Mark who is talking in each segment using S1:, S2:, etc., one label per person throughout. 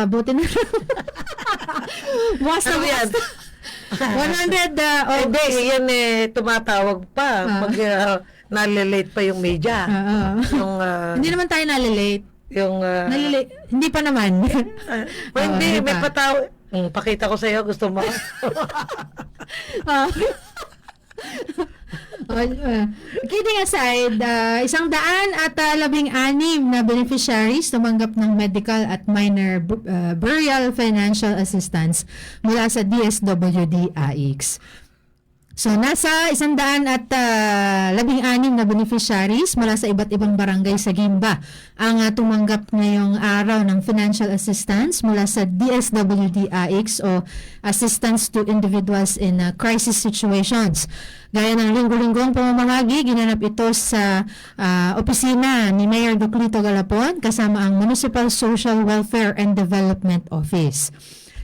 S1: ah, buti na. bukas na
S2: Ano yan?
S1: bukas. 100 uh, oh,
S2: Hindi, yan eh, tumatawag pa.
S1: Ah.
S2: Pag uh, nalilate pa yung media.
S1: Oo.
S2: yung, ah,
S1: Hindi naman tayo nalilate.
S2: yung, ah,
S1: Nalilate. Hindi pa naman.
S2: ah,
S1: Oo,
S2: hindi,
S1: hindi
S2: may
S1: pa.
S2: patawag. Hmm, pakita ko sa'yo, gusto mo.
S1: Uh, kidding aside, uh, isang daan at uh, labing anim na beneficiaries tumanggap ng medical at minor uh, burial financial assistance mula sa DSWD AIX. So, nasa isang daan at uh, labing anim na beneficiaries mula sa iba't ibang barangay sa Gimba ang uh, tumanggap ngayong araw ng financial assistance mula sa DSWD AIX o Assistance to Individuals in uh, Crisis Situations. Gaya ng linggo-linggong pamamahagi, ginanap ito sa uh, opisina ni Mayor Doclito Galapon kasama ang Municipal Social Welfare and Development Office.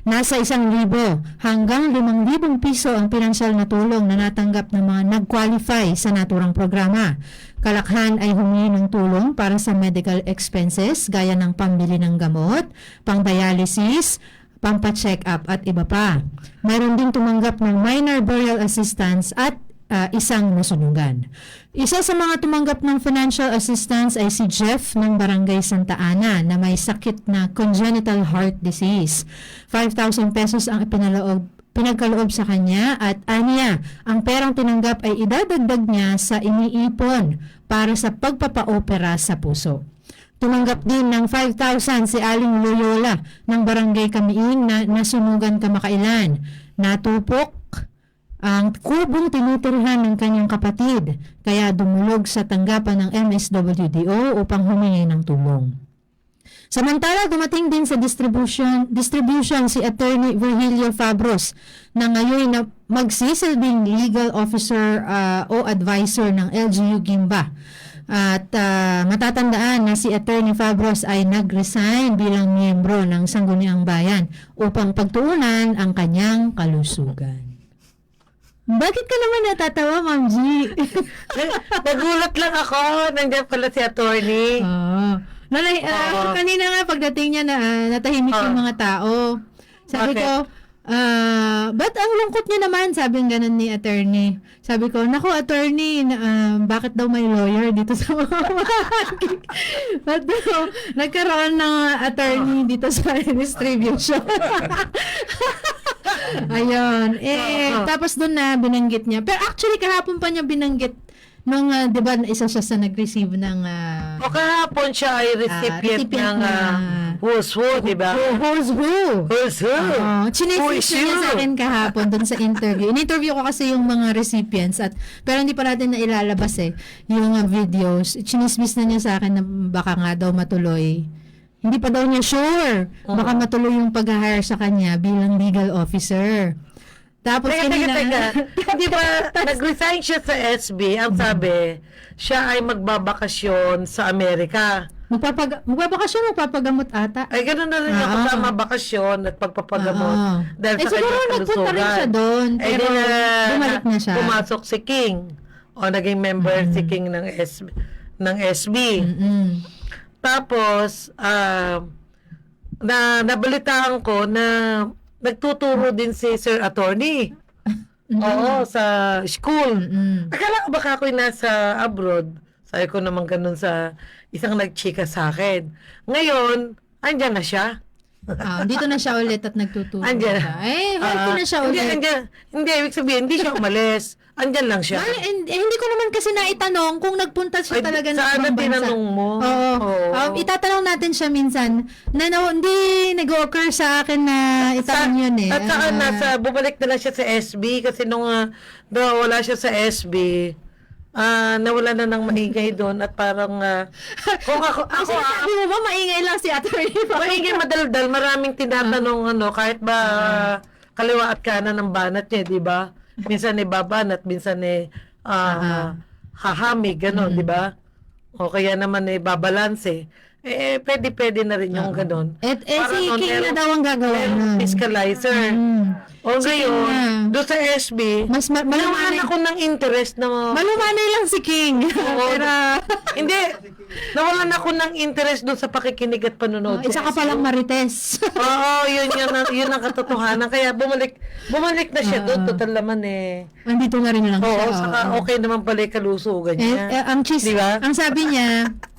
S1: Nasa isang libo hanggang limang libong piso ang pinansyal na tulong na natanggap ng mga nag-qualify sa naturang programa. Kalakhan ay humingi ng tulong para sa medical expenses gaya ng pambili ng gamot, pang-dialysis, pampa-check up at iba pa. Mayroon ding tumanggap ng minor burial assistance at ah, isang nasunugan. Isa sa mga tumanggap ng financial assistance ay si Jeff ng Barangay Santa Ana na may sakit na congenital heart disease. 5,000 pesos ang ipinaloob pinagkaloob sa kanya at aniya, ang perang tinanggap ay idadagdag niya sa iniipon para sa pagpapaopera sa puso. Tumanggap din ng 5,000 si Aling Loyola ng Barangay Kamiing na nasunugan kamakailan. Natupok ang kubong tinutirhan ng kanyang kapatid, kaya dumulog sa tanggapan ng MSWDO upang humingi ng tulong. Samantala, dumating din sa distribution, distribution si Attorney Virgilio Fabros na ngayon na magsisilbing legal officer ah, o advisor ng LGU Gimba. At ah, matatandaan na si Attorney Fabros ay nag-resign bilang miyembro ng Sangguniang Bayan upang pagtuunan ang kanyang kalusugan. Bakit ka naman natatawa, Ma'am G?
S2: Nagulat lang ako. Nandiyan pala si attorney.
S1: Oo. Nalay, ah,
S2: Oo.
S1: kanina nga pagdating niya na ah, natahimik yung
S2: Oo.
S1: mga tao. Sabi
S2: Bakit?
S1: ko, ah, ba't ang lungkot niya naman? Sabi ng ganun ni attorney. Sabi ko, naku attorney, na, ah, bakit daw may lawyer dito sa mga Ba't daw nagkaroon ng attorney dito sa distribution? Ayun. Eh,
S2: Oo.
S1: tapos doon na binanggit niya. Pero actually, kahapon pa niya binanggit nung, ah, di ba, isa siya sa nag-receive ng ah,
S2: O kahapon siya ay recipient,
S1: recipient
S2: ng uh, Who's Who, di ba?
S1: Who- Who's who?
S2: Who's Who?
S1: Oo.
S2: Is
S1: niya
S2: you?
S1: sa akin kahapon dun sa interview. In-interview ko kasi yung mga recipients at pero hindi pa natin na ilalabas eh yung uh, videos. Chinismis na niya sa akin na baka nga daw matuloy. Hindi pa daw niya sure. Baka matuloy yung pag-hire sa kanya bilang legal officer. Tapos
S2: Teka, teka,
S1: kanina,
S2: teka. Di ba, nag-resign siya sa SB. Ang sabi, siya ay magbabakasyon sa Amerika.
S1: magpapag magbabakasyon, magpapagamot ata.
S2: Ay, gano'n na rin yung
S1: Ah.
S2: kasama bakasyon at pagpapagamot.
S1: Oo.
S2: Dahil
S1: Eh,
S2: sa
S1: siguro
S2: kanyang
S1: nagpunta rin
S2: kalusugan.
S1: siya doon,
S2: Eh,
S1: pero
S2: di
S1: bumalik na siya.
S2: Pumasok si King. O naging member si King ng SB. Ng SB.
S1: Mm-mm.
S2: Tapos, ah, na nabalitaan ko na nagtuturo din si Sir Attorney. Oo, sa school.
S1: Mm-mm.
S2: Akala ko baka ako'y nasa abroad. Sabi ko naman ganun sa isang nagchika sa akin. Ngayon, andyan na siya.
S1: Ah, dito na siya ulit at nagtuturo
S2: Andyan.
S1: Eh, healthy
S2: Ah,
S1: na siya
S2: hindi,
S1: ulit.
S2: andyan, hindi, ibig sabihin, hindi siya umalis. Andyan lang siya.
S1: Ay, eh, eh, hindi ko naman kasi naitanong kung nagpunta siya
S2: Ay,
S1: talaga ng
S2: saan
S1: ibang
S2: ang
S1: bansa.
S2: tinanong mo?
S1: Oo.
S2: Oo.
S1: Um, itatanong natin siya minsan na, na hindi nag-occur sa akin na itanong
S2: Sa-
S1: yun eh.
S2: At saka
S1: Ah,
S2: nasa, bumalik na lang siya sa SB kasi nung uh, nawala siya sa SB, ah nawala na ng maingay doon at parang ah, kung ako, ako ah,
S1: sinasabi mo ba, maingay lang si pa?
S2: maingay madaldal, maraming tinatanong ano, kahit ba ah, kaliwa at kanan ng banat niya, di ba? Minsan ni babanat, minsan ni
S1: Ah.
S2: ah, hahami, gano'n, di ba? O kaya naman eh, babalanse. eh, pwede-pwede na rin yung ganun.
S1: Et, eh,
S2: Para
S1: si King na daw ang nun.
S2: fiscalizer.
S1: Mm.
S2: O ngayon,
S1: na.
S2: doon sa SB,
S1: Mas ma- malumanay,
S2: ako ng interest na
S1: malumanay lang si King. Pero,
S2: Hindi. Nawalan ako ng interest doon sa pakikinig at panonood.
S1: isa ka palang marites.
S2: Oo, yun, yun, ang- yun ang katotohanan. Kaya bumalik, bumalik na siya doon. Total naman eh.
S1: Nandito na rin lang
S2: Oo,
S1: siya.
S2: saka
S1: oo.
S2: okay naman pala yung kalusugan
S1: Eh,
S2: niya.
S1: eh, ang cheese,
S2: Di ba?
S1: ang sabi niya,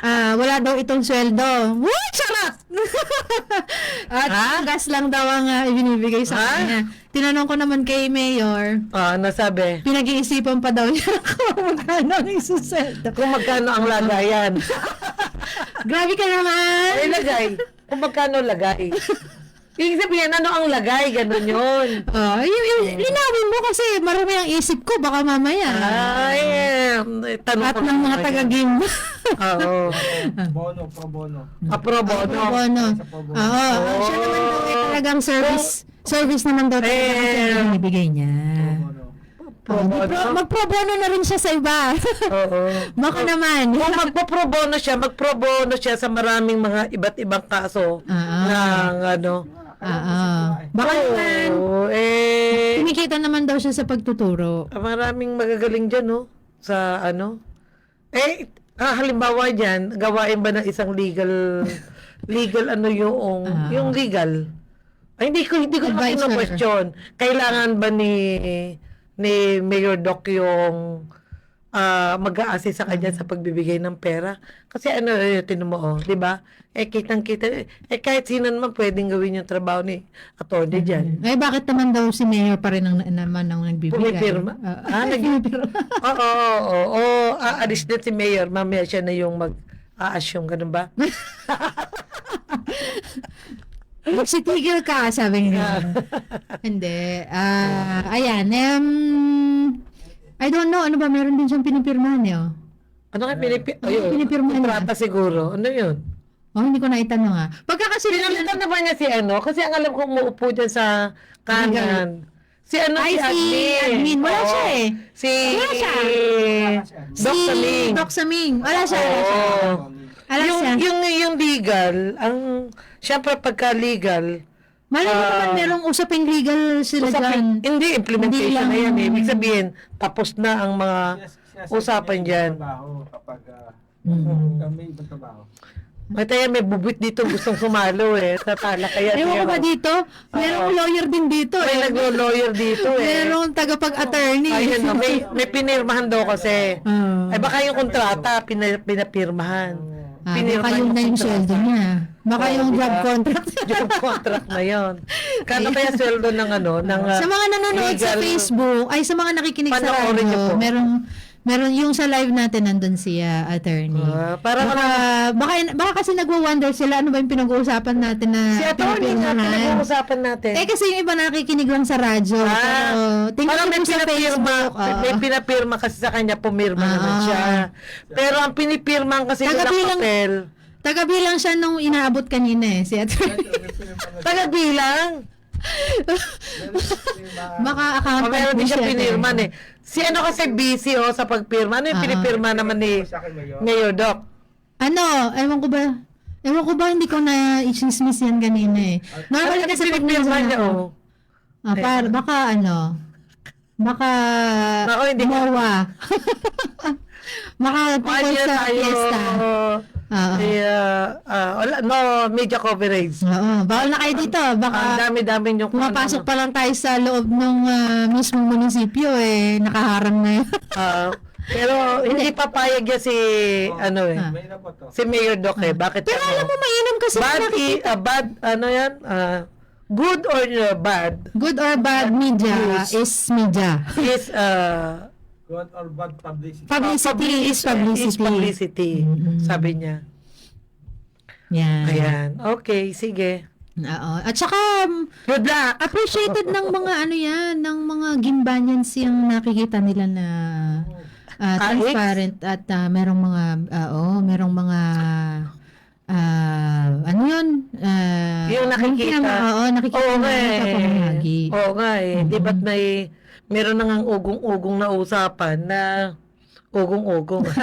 S1: ah, wala daw itong sweldo. Woo! Charot! At
S2: Ha?
S1: gas lang daw ang ah, ibinibigay sa
S2: Ha?
S1: kanya. Tinanong ko naman kay Mayor,
S2: Ah, nasabi.
S1: pinag-iisipan pa daw niya kung magkano ang isusweldo.
S2: Kung magkano ang lagayan.
S1: Grabe ka naman!
S2: Ay, lagay. Kung magkano lagay. Ibig sabihin, ano ang lagay? Ganun yun.
S1: Oh, y- y- linawin mo kasi marami ang isip ko, baka mamaya.
S2: Ay, eh, tanong
S1: At
S2: ko
S1: ng
S2: lang
S1: mga
S2: kanya.
S1: taga-game.
S2: Oo.
S3: Bono, pro bono.
S2: Aprobo,
S1: Pro
S2: no?
S1: bono.
S3: Sa pro bono.
S1: Oo,
S2: Oo.
S1: siya naman daw ay talagang service. Service naman daw talaga
S2: Eh.
S1: kasi ang binibigay niya.
S3: Bono.
S2: Pro
S1: Oh,
S2: bono.
S1: magpro, mag-pro bono na rin siya sa iba.
S2: Oo.
S1: Baka naman.
S2: Kung magpo-pro bono siya, magpro bono siya sa maraming mga iba't ibang kaso
S1: Ah.
S2: ng ano.
S1: Oo. Baka naman.
S2: Oo, eh,
S1: Kumikita naman daw siya sa pagtuturo.
S2: maraming magagaling dyan, no? Sa ano. Eh, ah, halimbawa dyan, gawain ba ng isang legal, legal ano yung,
S1: Ah.
S2: yung legal? Ay, hindi ko, hindi ko
S1: Advisor.
S2: question. Kailangan ba ni, ni Mayor Doc yung ah mag-a-assist sa kanya sa pagbibigay ng pera. Kasi ano, eh, tinan mo, oh, di ba? Eh, kitang-kita, eh, kahit sino naman pwedeng gawin yung trabaho ni attorney dyan.
S1: Eh, bakit naman daw si Mayor pa rin ang, naman ang nagbibigay?
S2: Pumipirma?
S1: Ah,
S2: Ah, nag-. Oo, oo, oo, oo. Aalis din si Mayor. Mamaya siya na yung mag-a-assume, ganun ba?
S1: Magsitigil ka, sabi niya. Hindi. Ah, ayan. Um, I don't know. Ano ba? Meron din siyang pinipirmahan eh. Oh.
S2: Ano nga pinipi...
S1: Ano
S2: Ayun,
S1: pinipirma niya?
S2: kontrata siguro. Ano yun?
S1: oh, hindi ko na itanong ah. Pagka kasi
S2: Pinalitan na ba niya si ano? Kasi ang alam ko umuupo dyan sa kanan. Si ano
S1: Ay,
S2: si
S1: si
S2: admin.
S1: admin. Wala
S2: Oo.
S1: siya eh.
S2: Si...
S1: Wala siya.
S2: Doc Saling.
S1: Doc Saming. Wala siya. Wala siya.
S2: Oo.
S1: Wala
S2: yung,
S1: siya.
S2: yung, yung legal, ang... Siyempre pagka legal,
S1: Malay mo
S2: Ah.
S1: naman merong usaping legal sila
S2: Usapin,
S1: dyan.
S2: hindi, implementation
S1: Hindi lang-
S2: na yan eh. Ibig sabihin, tapos na ang mga
S3: Sinas-
S2: usapan dyan.
S3: trabaho Kapag ah,
S1: Mm.
S3: kami ibang trabaho.
S2: May tayo, may bubit dito gustong sumalo eh. Sa talakayan.
S1: Ewan ko ba dito? Merong lawyer din dito
S2: May
S1: eh.
S2: naglo-lawyer dito eh.
S1: Merong tagapag-attorney.
S2: Ayun, no, may, may pinirmahan daw kasi.
S1: Ah.
S2: Ay baka yung kontrata, pina, pinapirmahan.
S1: Ah, baka yun na yung sweldo niya. Baka
S2: Oo,
S1: yung job contract.
S2: Job contract na yon. Kano kaya sweldo ng ano? Ng, ah,
S1: sa mga nanonood sa Facebook, ay sa mga nakikinig sa radio, merong meron yung sa live natin nandun si ah, attorney.
S2: Ah, parang
S1: baka, baka, baka kasi nagwa-wonder sila ano ba yung pinag-uusapan natin na
S2: Si attorney na pinag-uusapan natin.
S1: Eh kasi yung iba nakikinig lang sa radyo.
S2: Ah,
S1: pero tingnan
S2: parang may pinapirma,
S1: Facebook. ah.
S2: may pinapirma kasi sa kanya, pumirma naman
S1: Ah.
S2: siya. Pero ang pinipirman kasi doon ng
S1: Tagabilang-
S2: papel,
S1: Tagabilang siya nung inaabot kanina eh, si
S2: taga-bilang.
S1: Baka accountant
S2: meron din siya pinirman eh. Si ano kasi busy oh sa pagpirma. Ano yung
S1: Ah.
S2: pinipirma naman ni
S3: Sa akin ngayon.
S2: Mayor Doc?
S1: Ano, ewan ko ba, ewan ko ba hindi ko na i-chismis yan kanina eh. Normally
S2: Ano
S1: kasi
S2: yung
S1: pag
S2: pinipirma
S1: minsan
S2: niya
S1: ako,
S2: oh?
S1: ah, par, baka ano, baka
S2: Nako, hindi ko-
S1: MOA. baka
S2: Mahal
S1: tungkol sa
S2: tayo.
S1: fiesta. Oo.
S2: Eh, ah, ah, wala, no media coverage.
S1: Oo, bawal na kayo dito.
S2: Ang
S1: Baka
S2: dami-dami yung
S1: pumapasok pa lang tayo sa loob ng ah, mismong munisipyo eh, nakaharang na yun.
S2: Ah, pero hindi papayag yan si ano eh.
S1: Ah.
S3: Po to.
S2: Si Mayor Doc eh. Bakit
S1: Pero
S2: ano?
S1: alam mo, mainam kasi
S2: bad,
S1: nakikita.
S2: i- ah, bad, ano yan? Ah, good or uh, bad
S1: Good or bad media
S2: News.
S1: is media.
S2: is uh,
S3: Good or bad publicity.
S1: Publicity is publicity.
S2: is publicity.
S1: Mm-mm.
S2: Sabi niya.
S1: Yan.
S2: Ayan. Okay, sige.
S1: Oo. At saka, um,
S2: Good luck!
S1: appreciated ng mga ano yan, ng mga Gimbanians yung nakikita nila na ah,
S2: Ah,
S1: transparent at ah, merong mga, ah, oo, merong mga, ah, ano yun? Ah,
S2: Yung nakikita.
S1: Oo, nakikita
S2: Oo nga eh. Oo nga eh. Di ba't may, meron na ngang ugong-ugong na usapan na ugong-ugong.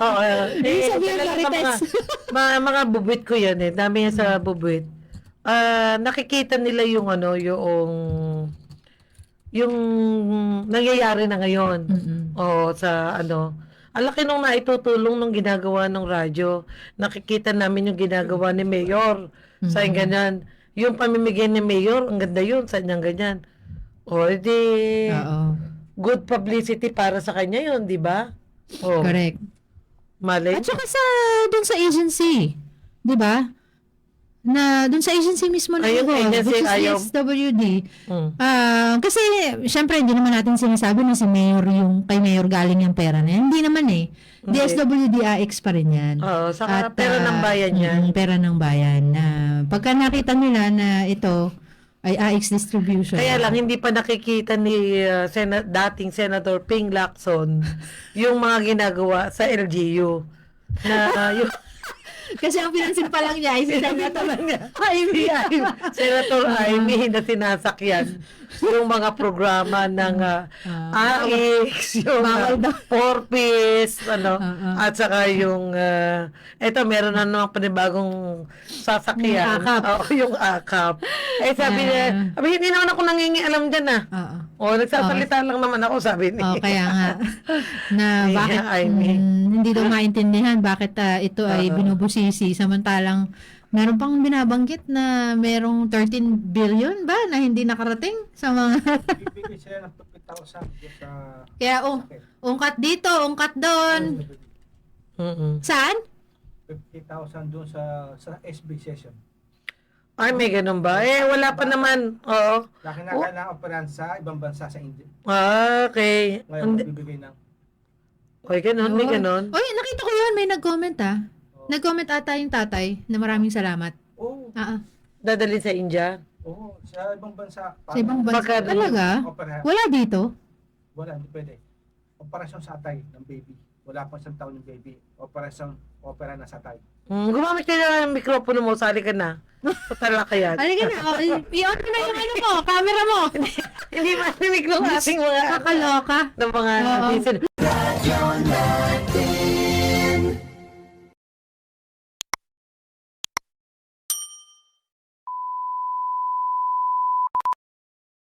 S2: Oo. eh,
S1: Ibig sabihin,
S2: talaga sa mga,
S1: Marites.
S2: mga, mga bubwit ko yan eh. Dami yan sa bubwit. Ah, nakikita nila yung ano, yung yung nangyayari na ngayon. Oo, sa ano. Ang laki nung naitutulong nung ginagawa ng radyo. Nakikita namin yung ginagawa ni Mayor. Sa ganyan. Yung pamimigay ni Mayor, ang ganda yun. Sa ganyan. O, di,
S1: Oo.
S2: good publicity para sa kanya yun, di ba? Oh,
S1: Correct.
S2: malay.
S1: At saka sa, dun sa agency. Di ba? Na, dun sa agency mismo na
S2: Ayun,
S1: ako,
S2: agency,
S1: which is
S2: ayaw.
S1: SWD.
S2: Mm.
S1: Ah, kasi, syempre, hindi naman natin sinasabi na si Mayor yung, kay Mayor galing yung pera na yan. Hindi naman eh.
S2: Hindi.
S1: DSWD-AX pa rin yan.
S2: Oo, saka
S1: At,
S2: pera ng
S1: ah,
S2: bayan yan.
S1: mm, pera ng bayan. Na pagka nakita nila na ito ay AX distribution.
S2: Kaya lang, hindi pa nakikita ni uh, Sena- dating Senator Ping Lacson yung mga ginagawa sa LGU. Na uh, yung
S1: Kasi ang pinansin pa lang niya ay si Senator
S2: Senator Amy na sinasakyan yung mga programa ng uh,
S1: Ah.
S2: AX, yung uh, four piece, ano,
S1: Ah, ah.
S2: at saka yung, uh, eto, meron na naman panibagong sasakyan.
S1: Yung akap.
S2: Oo, yung akap. Eh, sabi niya,
S1: Ah.
S2: sabi, hindi naman ako nangingialam dyan ah.
S1: Oo.
S2: O, nagsasalita lang naman ako, sabi niya.
S1: Oh, kaya nga na
S2: Yeah,
S1: bakit
S2: I mean.
S1: mm, hindi daw maintindihan bakit ah, ito ay
S2: Oo.
S1: binubusisi samantalang meron pang binabanggit na merong 13 billion ba na hindi nakarating sa mga
S3: Bibigay sila ng 50,000 doon sa...
S1: kaya oh, ungkat dito, ungkat doon.
S2: Mm-mm.
S1: Saan?
S3: 50,000 doon sa sa SB session.
S2: Ay, may ganun ba? Eh, wala pa naman. Oo.
S3: Laki na kailangan operahan sa ibang bansa sa India.
S2: Ah, okay.
S3: Ngayon,
S2: Hindi-
S3: magbibigay ng...
S2: Okay, ganun, may
S1: Oo.
S2: ganun.
S1: Oy, nakita ko 'yun, may nag-comment ah. Nag-comment ata yung tatay na maraming salamat.
S3: Oo,
S1: Ah, ah.
S2: Dadalhin sa India.
S3: oo, sa ibang bansa.
S1: sa ibang bansa.
S2: Magkano?
S1: Talaga?
S3: Operahan.
S1: Wala dito?
S3: Wala, hindi pwede. Operasyon sa atay ng baby. Wala pa isang taon yung baby. Operasyon, opera na sa atay.
S2: Hmm, gumamit ka na ng mikropono mo, sali ka na. Patala ka yan.
S1: Halika na, oh, i-on mo na yung ano mo, camera mo.
S2: Hindi marinig ng ating mga,
S1: Kakaloka.
S2: ng mga
S1: Oo.
S2: netizen.